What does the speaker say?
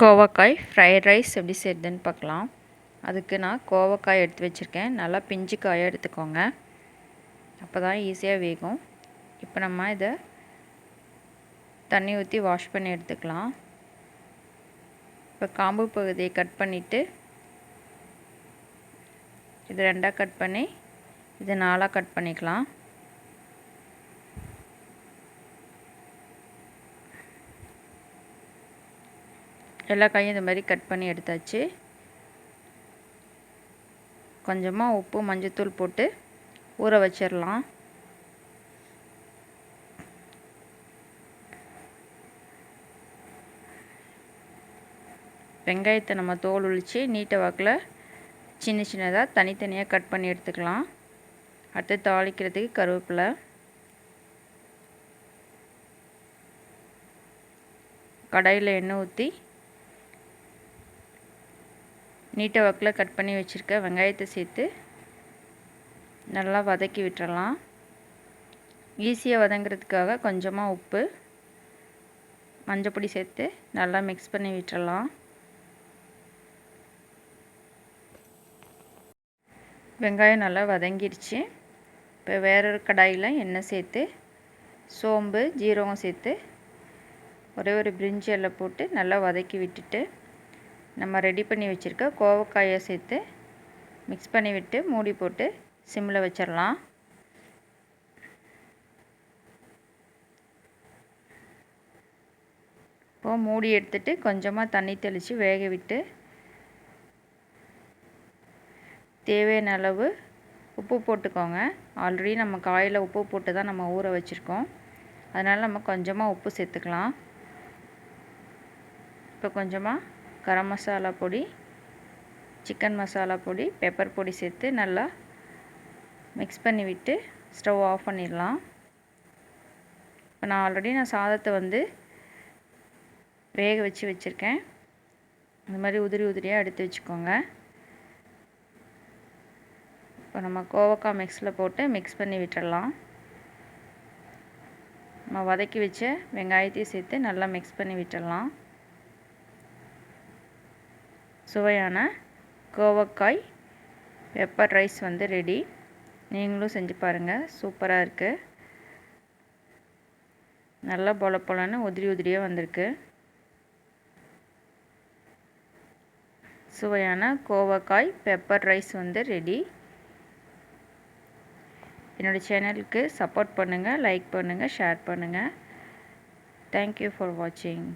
கோவக்காய் fried rice எப்படி செய்யுதுன்னு பார்க்கலாம். அதுக்கு நான் கோவக்காய் எடுத்து வச்சுருக்கேன். நல்லா பிஞ்சு காயாக எடுத்துக்கோங்க. அப்போ தான் ஈஸியாக வேகும். இப்போ நம்ம இதை தண்ணி ஊற்றி வாஷ் பண்ணி எடுத்துக்கலாம். இப்போ காம்பு பகுதியை கட் பண்ணிவிட்டு இது ரெண்டாக கட் பண்ணி இது நாலாக கட் பண்ணிக்கலாம். எல்லா காயும் இந்த மாதிரி கட் பண்ணி எடுத்தாச்சு. கொஞ்சமாக உப்பு மஞ்சத்தூள் போட்டு ஊற வச்சிடலாம் வெங்காயத்தை நம்ம தோல் ஒழித்து நீட்டை வாக்கில் சின்ன சின்னதாக தனித்தனியாக கட் பண்ணி எடுத்துக்கலாம். அடுத்து தாளிக்கிறதுக்கு கருவேப்பிலை. கடாயில் எண்ணெய் ஊற்றி நீட்டை ஒர்க்கில் கட் பண்ணி வச்சுருக்க வெங்காயத்தை சேர்த்து நல்லா வதக்கி விட்டுறலாம். ஈஸியாக வதங்கிறதுக்காக கொஞ்சமாக உப்பு மஞ்சப்பொடி சேர்த்து நல்லா மிக்ஸ் பண்ணி விட்டுறலாம். வெங்காயம் நல்லா வதங்கிடுச்சு இப்போ வேறொரு கடாயில் எண்ணெய் சேர்த்து சோம்பு ஜீரகம் சேர்த்து ஒரே ஒரு பிரிஞ்சி எல்லாம் போட்டு நல்லா வதக்கி விட்டுட்டு நம்ம ரெடி பண்ணி வச்சுருக்க கோவக்காயை சேர்த்து மிக்ஸ் பண்ணி விட்டு மூடி போட்டு சிம்மில் வச்சிடலாம் இப்போது மூடி எடுத்துட்டு கொஞ்சமாக தண்ணி தெளித்து வேக விட்டு தேவையான அளவு உப்பு போட்டுக்கோங்க. ஆல்ரெடி நம்ம காயில் உப்பு போட்டு தான் நம்ம ஊற வச்சுருக்கோம். அதனால் நம்ம கொஞ்சமாக உப்பு சேர்த்துக்கலாம். இப்போ கொஞ்சமாக கரம் மசாலா பொடி சிக்கன் மசாலா பொடி பெப்பர் பொடி சேர்த்து நல்லா மிக்ஸ் பண்ணி விட்டு ஸ்டவ் ஆஃப் பண்ணிடலாம். இப்போ நான் ஆல்ரெடி நான் சாதத்தை வந்து வேக வச்சு வச்சுருக்கேன். இந்த மாதிரி உதிரி உதிரியாக எடுத்து வச்சுக்கோங்க. இப்போ நம்ம கோவக்காய் மிக்ஸில் போட்டு மிக்ஸ் பண்ணி விட்டுடலாம். நம்ம வதக்கி வச்ச வெங்காயத்தையும் சேர்த்து நல்லா மிக்ஸ் பண்ணி விட்டுடலாம். சுவையான கோவக்காய் பெப்பர் ரைஸ் வந்து ரெடி நீங்களும் செஞ்சு பாருங்கள் சூப்பராக இருக்குது நல்லா பொல பொலன்னு உதிரி உதிரியாக வந்திருக்கு. சுவையான கோவக்காய் பெப்பர் ரைஸ் வந்து ரெடி என்னோடய சேனலுக்கு சப்போர்ட் பண்ணுங்கள் லைக் பண்ணுங்கள் ஷேர் பண்ணுங்கள் தேங்க்யூ ஃபார் வாட்சிங்